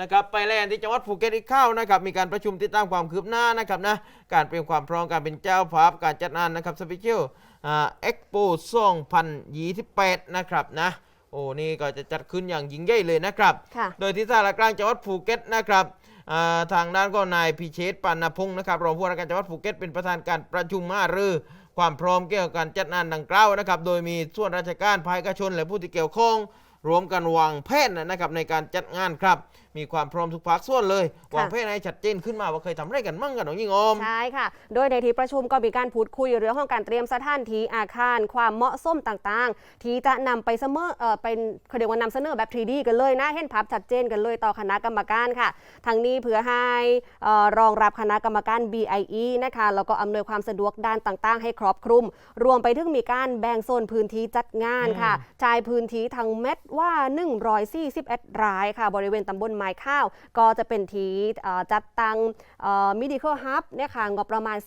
นะครับไปแลนด์ที่จังหวัดภูเก็ตอีกเข้านะครับมีการประชุมติดตามความคืบหน้านะครับนะการเตรียมความพร้อมการเป็นเจ้าภาพการจัดงานนะครับสเปเชียลอ่าเอ็กโป2028 นะครับนะโอ้นี่ก็จะจัดขึ้นอย่างยิ่งใหญ่เลยนะครับค่ะโดยที่สารกลางจังหวัดภูเก็ตนะครับอ่าทางด้านก็นายพิเชษฐ์ปานพงศ์นะครับรองผู้ว่าราชการจังหวัดภูเก็ตเป็นประธานการประชุมมารือความพร้อมเกี่ยวกับการจัดงานดังกล่าวนะครับโดยมีส่วนราชการภาคเอกชนและผู้ที่เกี่ยวข้อง รวมกันวางแผนนะครับในการจัดงานครับ มีความพร้อมทุกภาคส่วนเลยค่ะวางแผนให้ชัดเจนขึ้นมาว่าเคยทำอะไรกันมั่งกันหนองยิงอม ใช่ค่ะ โดยในที่ประชุมก็มีการพูดคุยเรื่องของการเตรียมสถานที่อาคาร ความเหมาะสมต่างๆ ที่จะนำไปเสมอเอ่อเป็นเขาเรียกว่านำเสนอแบบ 3D กันเลยนะ เห็นภาพชัดเจนกันเลยต่อคณะกรรมการค่ะทั้งนี้เพื่อให้เอ่อรองรับคณะกรรมการ BIE นะคะ แล้วก็อำนวยความสะดวกด้านต่างๆ ให้ครอบคลุม รวมไปถึงมีการแบ่งโซนพื้นที่จัดงานค่ะจ่ายพื้นที่ทั้งเม็ดว่า141รายค่ะ บริเวณตำบลไม้ข้าว ก็จะเป็นที่เอ่อจัดตั้งมิดิคอลฮับเนี่ยค่ะงบประมาณ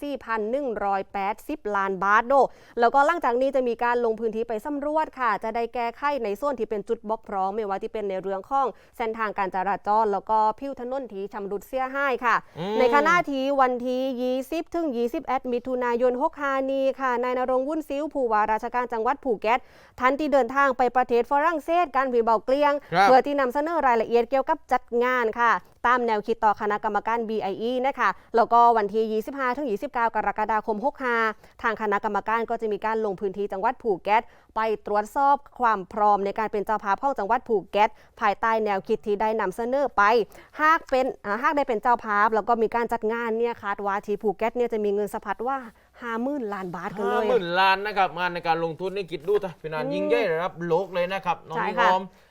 4,180 ล้านบาทโด แล้วก็หลังจากนี้จะมีการลงพื้นที่ไปสำรวจค่ะ จะได้แก้ไขในส่วนที่เป็นจุดบกพร่องไม่ว่าที่เป็นในเรื่องของเส้นทางการจราจร แล้วก็ผิวถนนที่ชำรุดเสียหายค่ะอืมในขณะที่วันที่ 20 ถึง 21 มิถุนายน6นี้ค่ะนายนรงค์วุ่นซิ้วผู้ว่าราชการจังหวัดภูเก็ตทันที่เดินทางไปประเทศฝรั่งเศสการวีเบาเกลียง ครับ เพื่อที่นำเสนอรายละเอียดเกี่ยวกับจัดงานค่ะ ตามแนวคิดต่อคณะกรรมการ BIE นะคะแล้วก็วันที่ 25ถึง29 กรกฎาคม 65 ทางคณะกรรมการก็จะมีการลงพื้นที่จังหวัดภูเก็ต ไปตรวจสอบความพร้อมในการเป็นเจ้าภาพของจังหวัดภูเก็ต ภายใต้แนวคิดที่ได้นำเสนอไป หากเป็นอ่าหากได้เป็นเจ้าภาพ แล้วก็มีการจัดงานเนี่ยคาดว่าที่ภูเก็ตเนี่ยจะมีเงินสะพัดว่า 50,000ล้านบาทกันเลห้าย หมื่นล้านนะครับงานในการลงทุนนี่คิดดูแต่เป็นงานยิ่งใหญ่ระดับโลกเลยนะครับน้องใช่ยิงค่ะอม